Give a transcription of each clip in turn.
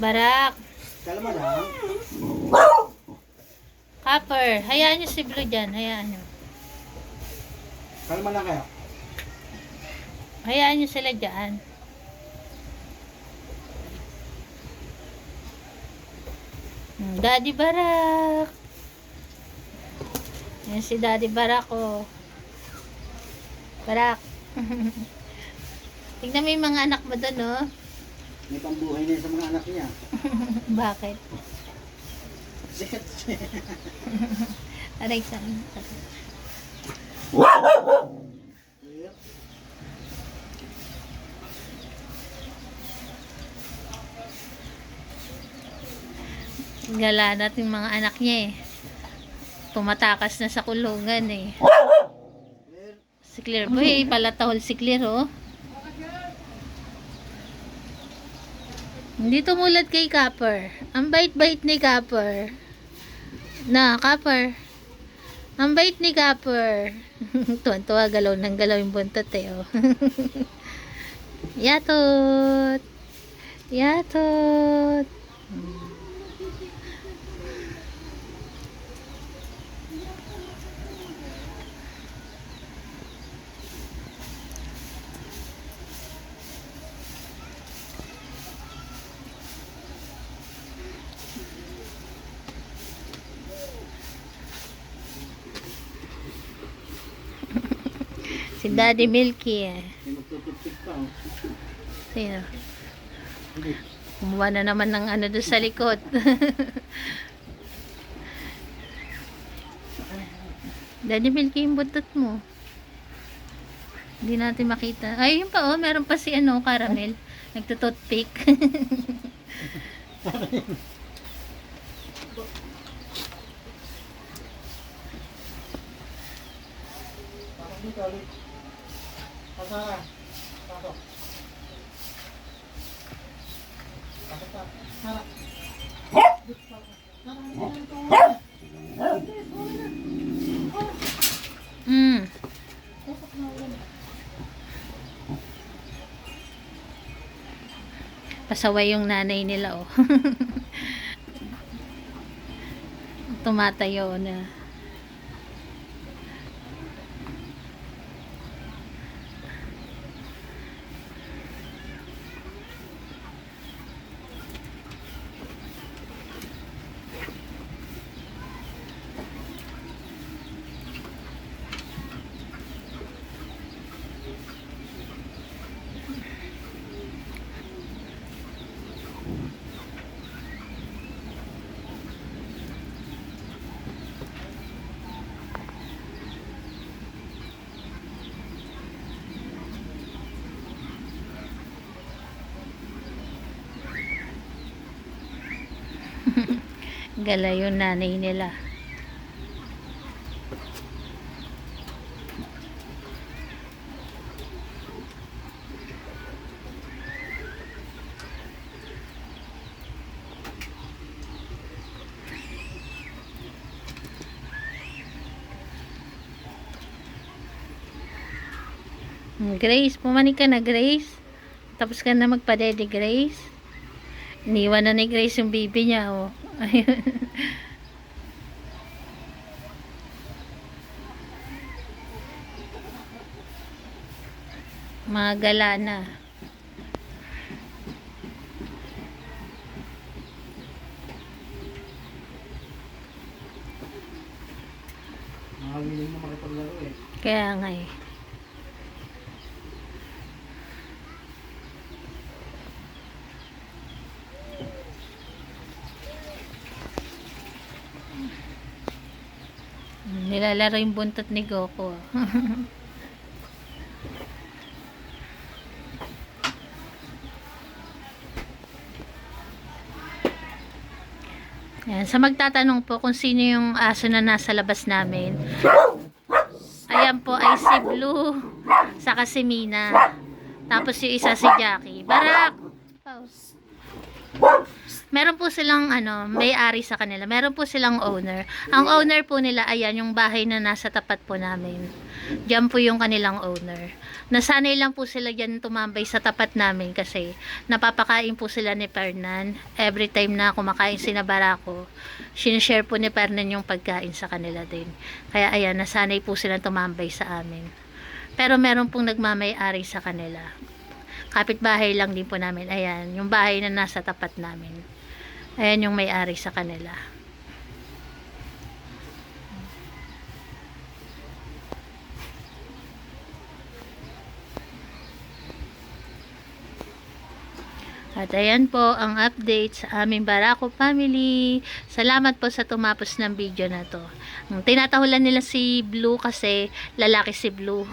Barak. Kalma lang. Copper. Hayaan nyo si Blue dyan. Hayaan nyo. Kalma lang kayo. Hayaan nyo sila dyan. Hmm, Daddy Barak. Yan si Daddy Barak oh. Barak. Tignan mo yung mga anak mo doon oh. May pambuhay na yun sa mga anak niya. Bakit? Sikat Aray sa Gala natin mga anak niya eh. Tumatakas na sa kulungan eh. Si Claire Boy, palatahol si Claire oh. Hindi tumulad kay Copper. Ang bait-bait ni Copper. Na, Copper. Ang bait ni Copper. Tuwan-tuwa, galaw ng galaw yung buntot eh. Oh. Yatot! Yatot! Si Daddy Milky eh. Oh. Sino? Kumuha na naman ng ano doon sa likod. Daddy Milky yung buntot mo. Hindi natin makita. Ay, yun pa oh. Meron pa si ano, caramel. Nagtututpick. Dito ulit. Pasok ka. Pasok. Pasok ka. Harap. mm. Pasaway yung nanay nila oh. Tumatayo na. Gala yung nanay nila. Grace, pumanik ka na Grace. Tapos ka na magpa-daddy Grace. Iniwan na ni Grace yung baby niya, oh. Ayun. Mga gala na. Nakabiling na makipaglaro eh. Kaya nga eh. Nilalaro yung buntot ni Goku. Yan. Sa magtatanong po kung sino yung aso na nasa labas namin. Ayan po ay si Blue. Saka si Mina. Tapos yung isa si Jackie. Barak! Pause. Meron po silang ano, may-ari sa kanila. Meron po silang owner. Ang owner po nila, ayan, yung bahay na nasa tapat po namin. Diyan po yung kanilang owner. Nasanay lang po sila dyan tumambay sa tapat namin kasi napapakain po sila ni Fernan. Every time na kumakain si na Barako, sinishare po ni Fernan yung pagkain sa kanila din. Kaya ayan, nasanay po sila tumambay sa amin. Pero meron pong nagmamay-ari sa kanila. Kapitbahay lang din po namin. Ayan, yung bahay na nasa tapat namin. Ayan yung may-ari sa kanila. At ayan po ang update sa aming Barako family. Salamat po sa tumapos ng video na to. Ang Tinatahulan nila si Blue kasi lalaki si Blue.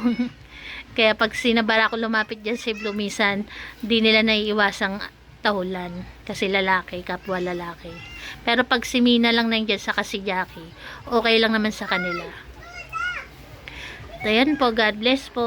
Kaya pag sinabara ko lumapit dyan si Blue Misan, di nila naiiwasang tahulan. Kasi lalaki, kapwa lalaki. Pero pag si Mina lang nandiyan sa kasi Jackie, okay lang naman sa kanila. Ayan po, God bless po.